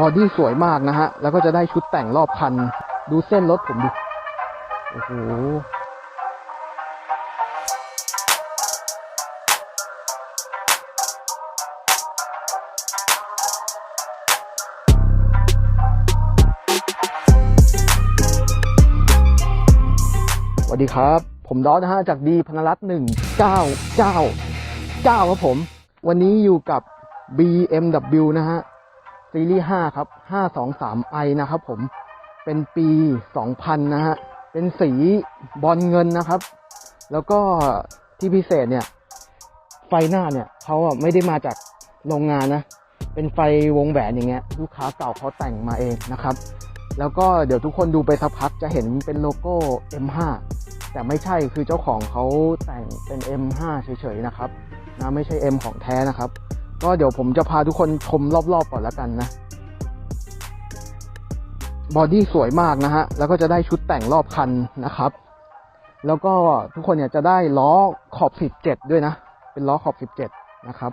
บอดี้สวยมากนะฮะ แล้วก็จะได้ชุดแต่งรอบคัน ดูเส้นรถผมดิ โอ้โห สวัสดีครับ ผมดอสนะฮะ จากดีพนรัตน์หนึ่งเก้าเก้าเก้าครับผม วันนี้อยู่กับ BMW นะฮะซีรีส์5ครับ 523i นะครับผม เป็นปี 2000 นะฮะ เป็นสีบอลเงินนะครับ แล้วก็ที่พิเศษเนี่ย ไฟหน้าเนี่ยเขาไม่ได้มาจากโรงงานนะ เป็นไฟวงแหวนอย่างเงี้ย ลูกค้าเก่าเขาแต่งมาเองนะครับ แล้วก็เดี๋ยวทุกคนดูไปสักพักจะเห็นเป็นโลโก้ M5 แต่ไม่ใช่คือเจ้าของเขาแต่งเป็น M5 เฉยๆนะครับนะไม่ใช่ M ของแท้นะครับ ก็เดี๋ยวผมจะพาทุกคนชมรอบๆก่อนแล้วกันนะ บอดี้สวยมากนะฮะ แล้วก็จะได้ชุดแต่งรอบคันนะครับ แล้วก็ทุกคนเนี่ยจะได้ล้อขอบ 17 ด้วยนะ เป็นล้อขอบ 17 นะครับ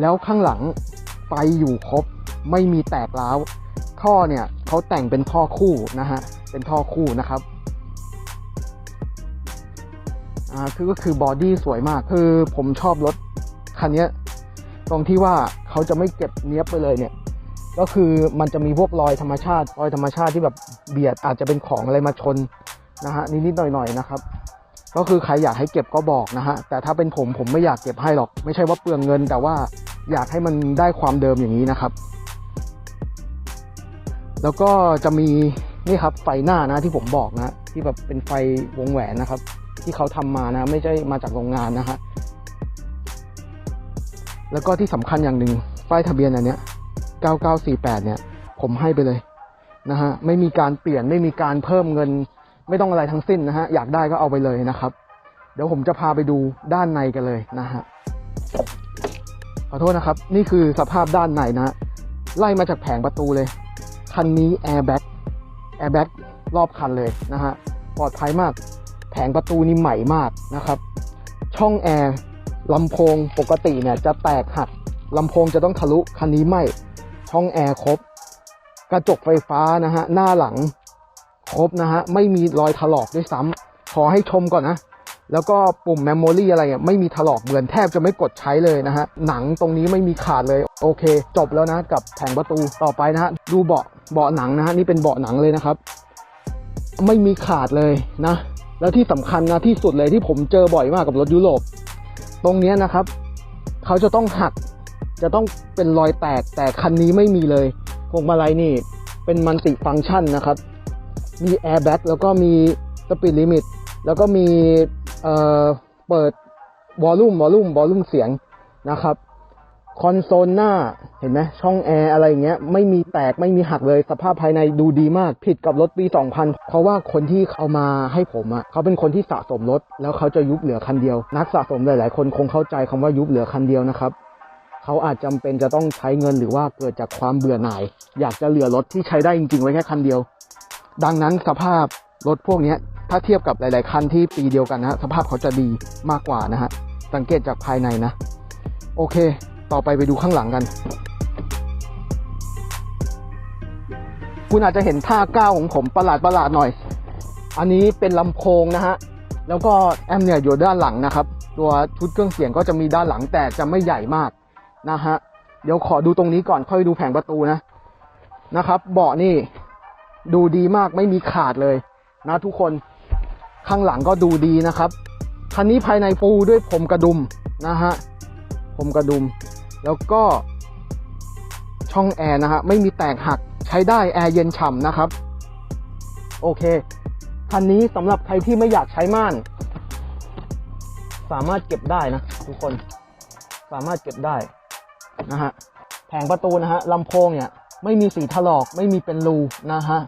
แล้วข้างหลังไฟอยู่ครบ ไม่มีแตกร้าว ท่อเนี่ยเขาแต่งเป็นท่อคู่นะฮะ เป็นท่อคู่นะครับ อ่าคือก็คือบอดี้สวยมาก คือผมชอบรถคันนี้ตรงที่ว่าเขาจะไม่เก็บเนี้ยบไปเลยเนี่ย ก็คือมันจะมีพวกรอยธรรมชาติ รอยธรรมชาติที่แบบเบียดอาจจะเป็นของอะไรมาชนนะฮะนิดๆหน่อยๆนะครับ ก็คือใครอยากให้เก็บก็บอกนะฮะแต่ถ้าเป็นผมผมไม่อยากเก็บให้หรอก ไม่ใช่ว่าเปลืองเงิน แต่ว่าอยากให้มันได้ความเดิมอย่างนี้นะครับ แล้วก็จะมีนี่ครับไฟหน้านะที่ผมบอกนะที่แบบเป็นไฟวงแหวนนะครับ ที่เขาทำมานะ ไม่ใช่มาจากโรงงานนะฮะแล้วก็ที่สำคัญอย่างหนึ่งป้ายทะเบียนอันเนี้ย 9948 เนี่ย ผมให้ไปเลยนะฮะไม่มีการเปลี่ยนไม่มีการเพิ่มเงิน ไม่ต้องอะไรทั้งสิ้นนะฮะอยากได้ก็เอาไปเลยนะครับ เดี๋ยวผมจะพาไปดูด้านในกันเลยนะฮะขอโทษนะครับ นี่คือสภาพด้านในนะไล่มาจากแผงประตูเลยคันนี้แอร์แบ็กแอร์แบ็กรอบคันเลยนะฮะปลอดภัยมาก ผงประตูนี่ใหม่มากนะครับ ช่องแอร์ลำโพงปกติเนี่ยจะแตกหักลำโพงจะต้องทะลุคันนี้ไม่ ช่องแอร์ครบ กระจกไฟฟ้านะฮะหน้าหลังครบนะฮะไม่มีรอยถลอกด้วยซ้ำขอให้ชมก่อนนะแล้วก็ปุ่มเมมโมรี่อะไรอะไม่มีถลอกเหมือนแทบจะไม่กดใช้เลยนะฮะ หนังตรงนี้ไม่มีขาดเลย โอเค จบแล้วนะ กับแผงประตูต่อไปนะฮะ ดูเบาะเบาะหนังนะฮะ นี่เป็นเบาะหนังเลยนะครับ ไม่มีขาดเลยนะ แล้วที่สำคัญนะที่สุดเลยที่ผมเจอบ่อยมากกับรถยุโรป ตรงนี้นะครับ เขาจะต้องหัก จะต้องเป็นรอยแตกแต่คันนี้ไม่มีเลยพวงมาลัยนี่เป็นมันติฟังก์ชันนะครับ มีแอร์แบ็กแล้วก็มีสปีดลิมิตแล้วก็มีเอ่อเปิดวอลลุ่มวอลลุ่มวอลลุ่มเสียงนะครับ คอนโซลหน้าเห็นไหมช่องแอร์อะไรอย่างเงี้ยไม่มีแตกไม่มีหักเลยสภาพภายในดูดีมาก ผิดกับรถปี 2000 เพราะว่าคนที่เอามาให้ผมอะ่ะเขาเป็นคนที่สะสมรถ แล้วเขาจะยุบเหลือคันเดียว นักสะสมหลาย ๆ คนคงเข้าใจคำว่ายุบเหลือคันเดียวนะครับเขาอาจจำเป็นจะต้องใช้เงินหรือว่าเกิดจากความเบื่อหน่าย อยากจะเหลือรถที่ใช้ได้จริง ๆ ไว้แค่คันเดียว ดังนั้นสภาพรถพวกนี้ถ้าเทียบกับหลาย ๆ คันที่ปีเดียวกันนะสภาพเขาจะดีมากกว่านะฮะสังเกตจากภายในนะ โอเค ต่อไปไปดูข้างหลังกัน คุณอาจจะเห็นท่าก้าวของผมประหลาดประหลาดหน่อย อันนี้เป็นลำโพงนะฮะ แล้วก็แอมเนี่ยอยู่ด้านหลังนะครับ ตัวชุดเครื่องเสียงก็จะมีด้านหลังแต่จะไม่ใหญ่มากนะฮะ เดี๋ยวขอดูตรงนี้ก่อนค่อยดูแผงประตูนะนะครับ เบาะนี่ดูดีมากไม่มีขาดเลยนะทุกคนข้างหลังก็ดูดีนะครับ คันนี้ภายในปูด้วยผมกระดุมนะฮะผมกระดุม แล้วก็ช่องแอร์นะฮะไม่มีแตกหักใช้ได้แอร์เย็นฉ่ำนะครับ โอเคคันนี้สำหรับใครที่ไม่อยากใช้ม่าน สามารถเก็บได้นะ ทุกคนสามารถเก็บได้นะฮะแผงประตูนะฮะลำโพงเนี่ย ไม่มีสีถลอกไม่มีเป็นรูนะฮะ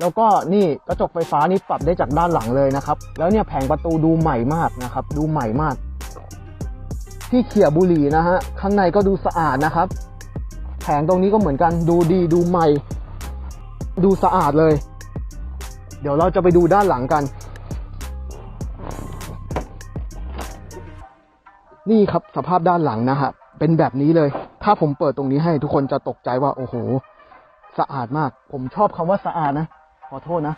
แล้วก็นี่กระจกไฟฟ้านี่ปรับได้จากด้านหลังเลยนะครับ แล้วเนี่ยแผงประตูดูใหม่มากนะครับ ดูใหม่มาก ที่เขี่ยบุหรี่นะฮะข้างในก็ดูสะอาดนะครับ แผงตรงนี้ก็เหมือนกันดูดีดูใหม่ ดูสะอาดเลย เดี๋ยวเราจะไปดูด้านหลังกัน นี่ครับสภาพด้านหลังนะครับเป็นแบบนี้เลย ถ้าผมเปิดตรงนี้ให้ทุกคนจะตกใจว่า โอ้โห สะอาดมาก ผมชอบคำว่าสะอาดนะ ขอโทษนะ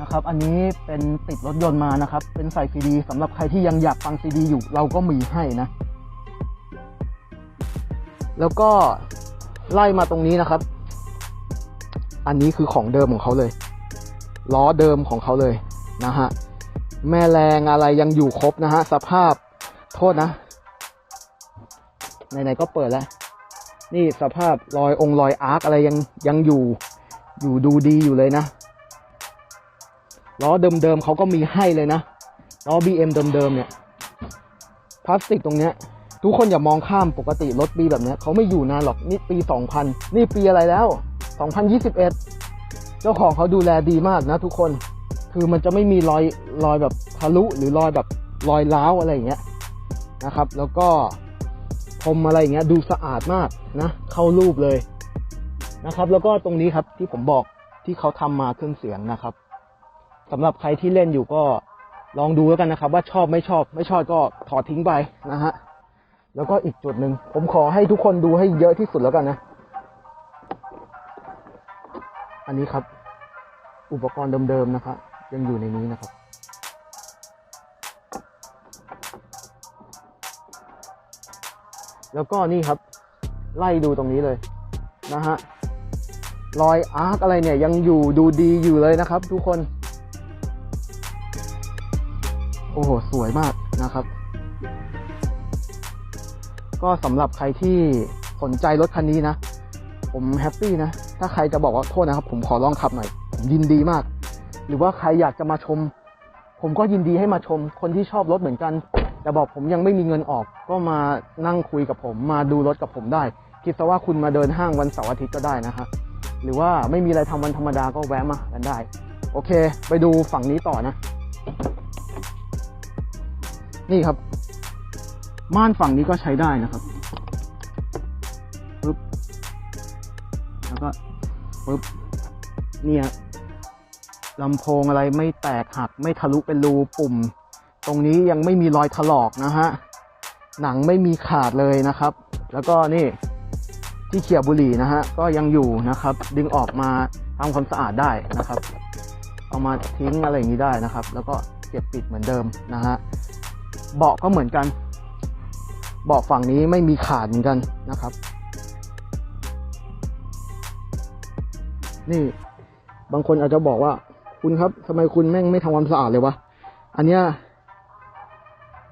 นะครับ อันนี้เป็นติดรถยนต์มานะครับ เป็นใส่ซีดีสำหรับใครที่ยังอยากฟังซีดีอยู่ เราก็มีให้นะ แล้วก็ไล่มาตรงนี้นะครับ อันนี้คือของเดิมของเขาเลย ล้อเดิมของเขาเลยนะฮะ แม่แรงอะไรยังอยู่ครบนะฮะ สภาพโทษนะไหนๆก็เปิดแล้ว นี่สภาพรอยองรอยอาร์คอะไรยังยังอยู่อยู่ดูดีอยู่เลยนะ ล้อเดิมๆเขาก็มีให้เลยนะล้อ BM เดิมๆเนี่ยพลาสติกตรงเนี้ยทุกคนอย่ามองข้ามปกติรถปีแบบเนี้ยเขาไม่อยู่นานหรอกนี่ปี 2000 นี่ปีอะไรแล้ว 2021 เจ้าของเขาดูแลดีมากนะทุกคน คือมันจะไม่มีรอยรอยแบบทะลุหรือรอยแบบรอยร้าวอะไรอย่างเงี้ยนะครับ แล้วก็พรมอะไรอย่างเงี้ยดูสะอาดมากนะเข้ารูปเลยนะครับ แล้วก็ตรงนี้ครับที่ผมบอกที่เขาทำมาเครื่องเสียงนะครับ สำหรับใครที่เล่นอยู่ก็ลองดูแล้วกันนะครับ ว่าชอบไม่ชอบ ไม่ชอบก็ถอดทิ้งไปนะฮะแล้วก็อีกจุดหนึ่งผมขอให้ทุกคนดูให้เยอะที่สุดแล้วกันนะ อันนี้ครับ อุปกรณ์เดิมๆนะครับยังอยู่ในนี้นะครับแล้วก็นี่ครับ ไล่ดูตรงนี้เลยนะฮะรอยอาร์คอะไรเนี่ยยังอยู่ดูดีอยู่เลยนะครับ ทุกคน โอ้โห สวยมากนะครับ ก็สำหรับใครที่สนใจรถคันนี้นะ ผมแฮปปี้นะ ถ้าใครจะบอกว่าโทษนะครับ ผมขอลองขับหน่อย ผมยินดีมาก หรือว่าใครอยากจะมาชม ผมก็ยินดีให้มาชม คนที่ชอบรถเหมือนกัน แต่บอกผมยังไม่มีเงินออก ก็มานั่งคุยกับผม มาดูรถกับผมได้ คิดซะว่าคุณมาเดินห้างวันเสาร์อาทิตย์ก็ได้นะฮะ หรือว่าไม่มีอะไรทำวันธรรมดาก็แวะมากันได้ โอเค ไปดูฝั่งนี้ต่อนะ นี่ครับ ม่านฝั่งนี้ก็ใช้ได้นะครับปึ๊บแล้วก็ปึ๊บเนี่ยลำโพงอะไรไม่แตกหักไม่ทะลุเป็นรูปุ่ม ตรงนี้ยังไม่มีรอยถลอกนะฮะ หนังไม่มีขาดเลยนะครับ แล้วก็นี่ที่เขี่ยบุหรี่นะฮะก็ยังอยู่นะครับ ดึงออกมาทำความสะอาดได้นะครับ เอามาทิ้งอะไรอย่างนี้ได้นะครับ แล้วก็เก็บปิดเหมือนเดิมนะฮะ เบาะก็เหมือนกันเบาะฝั่งนี้ไม่มีขาดเหมือนกันนะครับ นี่บางคนอาจจะบอกว่า คุณครับทำไมคุณแม่งไม่ทำความสะอาดเลยวะอันเนี้ย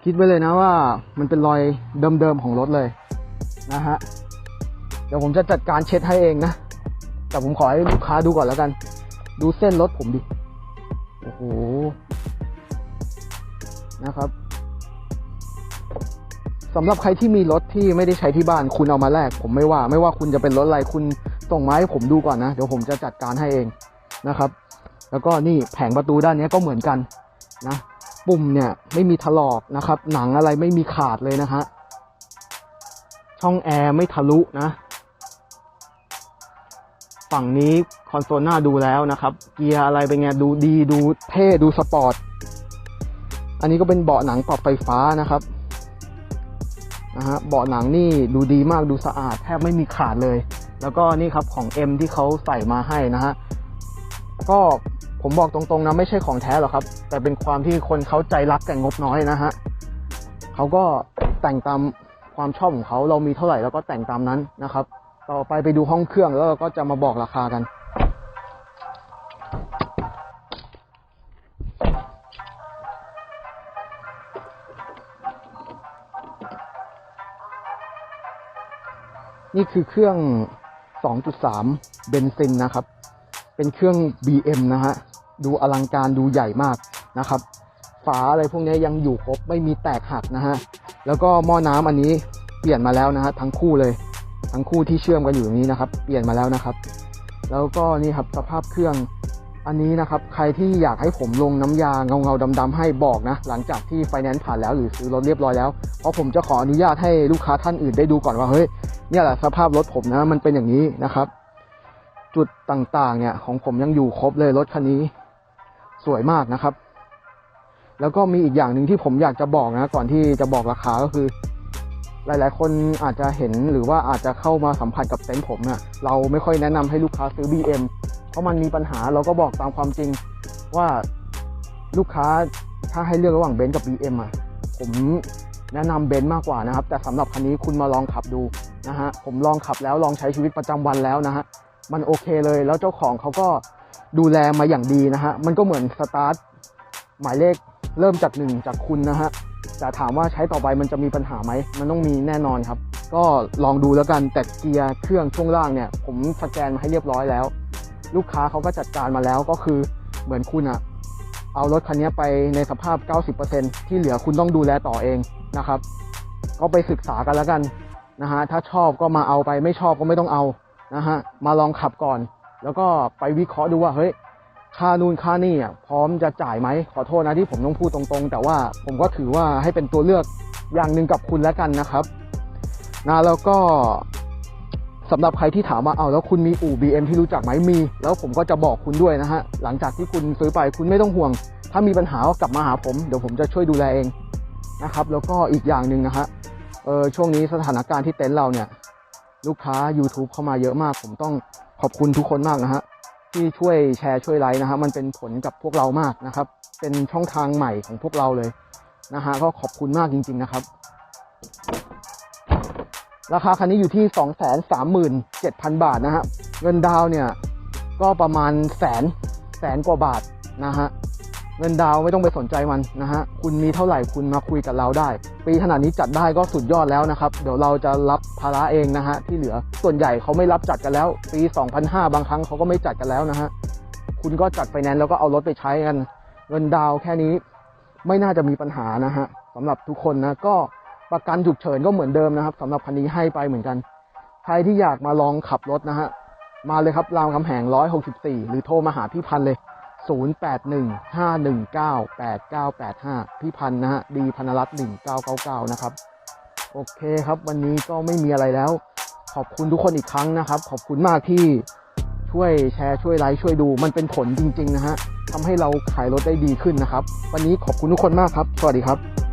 คิดไว้เลยนะว่า มันเป็นรอยเดิมๆของรถเลยนะฮะเดี๋ยวผมจะจัดการเช็ดให้เองนะ แต่ผมขอให้ลูกค้าดูก่อนแล้วกัน ดูเส้นรถผมดิ โอ้โห นะครับ สำหรับใครที่มีรถที่ไม่ได้ใช้ที่บ้านคุณเอามาแลกผมไม่ว่า ไม่ว่าคุณจะเป็นรถอะไรคุณส่งมาให้ผมดูก่อนนะ เดี๋ยวผมจะจัดการให้เองนะครับ แล้วก็นี่แผงประตูด้านนี้ก็เหมือนกันนะปุ่มเนี่ยไม่มีถลอกนะครับ หนังอะไรไม่มีขาดเลยนะฮะช่องแอร์ไม่ทะลุนะ ฝั่งนี้คอนโซลหน้าดูแล้วนะครับ เกียร์อะไรเป็นไงดูดีดูเท่ดูสปอร์ตอันนี้ก็เป็นเบาะหนังปรับไฟฟ้านะครับ นะฮะเบาะหนังนี่ดูดีมากดูสะอาดแทบไม่มีขาดเลย แล้วก็นี่ครับของ M ที่เขาใส่มาให้นะฮะก็ผมบอกตรงๆนะไม่ใช่ของแท้หรอกครับ แต่เป็นความที่คนเขาใจรักแต่งบน้อยนะฮะเขาก็แต่งตามความชอบของเขาเรามีเท่าไหร่เราก็แต่งตามนั้นนะครับ ต่อไปไปดูห้องเครื่องแล้วเราก็จะมาบอกราคากัน นี่คือเครื่อง 2.3 เบนซินนะครับ เป็นเครื่อง BM นะฮะ ดูอลังการดูใหญ่มากนะครับ ฝาอะไรพวกนี้ยังอยู่ครบไม่มีแตกหักนะฮะ แล้วก็หม้อน้ำอันนี้เปลี่ยนมาแล้วนะฮะทั้งคู่เลย ทั้งคู่ที่เชื่อมกันอยู่นี้นะครับ เปลี่ยนมาแล้วนะครับ แล้วก็นี่ครับสภาพเครื่องอันนี้นะครับ ใครที่อยากให้ผมลงน้ำยาเงาเงาๆดำๆให้บอกนะ หลังจากที่ไฟแนนซ์ผ่านแล้วหรือซื้อรถเรียบร้อยแล้ว เพราะผมจะขออนุญาตให้ลูกค้าท่านอื่นได้ดูก่อนว่าเฮ้ย เนี่ยแหละสภาพรถผมนะ มันเป็นอย่างนี้นะครับ จุดต่างๆ เนี่ย ของผมยังอยู่ครบเลยรถคันนี้ สวยมากนะครับ แล้วก็มีอีกอย่างหนึ่งที่ผมอยากจะบอกนะ ก่อนที่จะบอกราคาก็คือ หลาย ๆ คนอาจจะเห็นหรือว่าอาจจะเข้ามาสัมผัสกับเต็นท์ผมเนี่ยเราไม่ค่อยแนะนำให้ลูกค้าซื้อ BM เพราะมันมีปัญหาเราก็บอกตามความจริงว่าลูกค้าถ้าให้เลือกระหว่างเบนซ์กับ BM อะผมแนะนำเบนซ์มากกว่านะครับ แต่สำหรับคันนี้คุณมาลองขับดู นะฮะผมลองขับแล้วลองใช้ชีวิตประจำวันแล้วนะฮะมันโอเคเลยแล้วเจ้าของเขาก็ดูแลมาอย่างดีนะฮะมันก็เหมือนสตาร์ทหมายเลขเริ่มจากหนึ่งจากคุณนะฮะแต่ถามว่าใช้ต่อไปมันจะมีปัญหาไหมมันต้องมีแน่นอนครับ ก็ลองดูแล้วกันแต่เกียร์เครื่องช่วงล่างเนี่ย ผมสแกนมาให้เรียบร้อยแล้ว ลูกค้าเขาก็จัดการมาแล้วก็คือเหมือนคุณอะเอารถคันนี้ไปในสภาพ 90%ที่เหลือคุณต้องดูแลต่อเองนะครับ ก็ไปศึกษากันแล้วกัน นะฮะถ้าชอบก็มาเอาไปไม่ชอบก็ไม่ต้องเอานะฮะมาลองขับก่อน แล้วก็ไปวิเคราะห์ดูว่าเฮ้ยค่านู่นค่านี่อะพร้อมจะจ่ายไหมขอโทษนะที่ผมต้องพูดตรงๆ แต่ว่าผมก็ถือว่าให้เป็นตัวเลือกอย่างหนึ่งกับคุณแล้วกันนะครับนะแล้วก็สำหรับใครที่ถามว่าเอาแล้วคุณมีอู่ BM ที่รู้จักไหมมี แล้วผมก็จะบอกคุณด้วยนะฮะหลังจากที่คุณซื้อไปคุณไม่ต้องห่วง ถ้ามีปัญหาก็กลับมาหาผมเดี๋ยวผมจะช่วยดูแลเองนะครับ แล้วก็อีกอย่างหนึ่งนะฮะ เออช่วงนี้สถานการณ์ที่เต็นท์เราเนี่ย ลูกค้า YouTube เข้ามาเยอะมาก ผมต้องขอบคุณทุกคนมากนะฮะที่ช่วยแชร์ช่วยไลค์นะฮะมันเป็นผลกับพวกเรามากนะครับ เป็นช่องทางใหม่ของพวกเราเลยนะฮะก็ขอบคุณมากจริง ๆนะครับ ราคาคันนี้อยู่ที่ 237,000 บาทนะฮะเงินดาวเนี่ยก็ประมาณแสนแสนกว่าบาทนะฮะเงินดาวไม่ต้องไปสนใจมันนะฮะคุณมีเท่าไหร่คุณมาคุยกับเราได้ ปีขนาดนี้จัดได้ก็สุดยอดแล้วนะครับ เดี๋ยวเราจะรับภาระเองนะฮะที่เหลือส่วนใหญ่เขาไม่รับจัดกันแล้ว ปี 2005 บางครั้งเขาก็ไม่จัดกันแล้วนะฮะคุณก็จัดไฟแนนซ์แล้วก็เอารถไปใช้กัน เงินดาวแค่นี้ไม่น่าจะมีปัญหานะฮะสำหรับทุกคนนะก็ประกันฉุกเฉินก็เหมือนเดิมนะครับสำหรับคันนี้ให้ไปเหมือนกัน ใครที่อยากมาลองขับรถนะฮะมาเลยครับรามคำแหง 164 หรือโทรมาหาพี่พันเลย 0815198985 พี่พันนะฮะดีพนรัตน์1999 นะครับ โอเคครับ วันนี้ก็ไม่มีอะไรแล้ว ขอบคุณทุกคนอีกครั้งนะครับ ขอบคุณมากที่ช่วยแชร์ช่วยไลค์ช่วยดู มันเป็นผลจริง ๆ นะฮะทำให้เราขายรถได้ดีขึ้นนะครับ วันนี้ขอบคุณทุกคนมากครับ สวัสดีครับ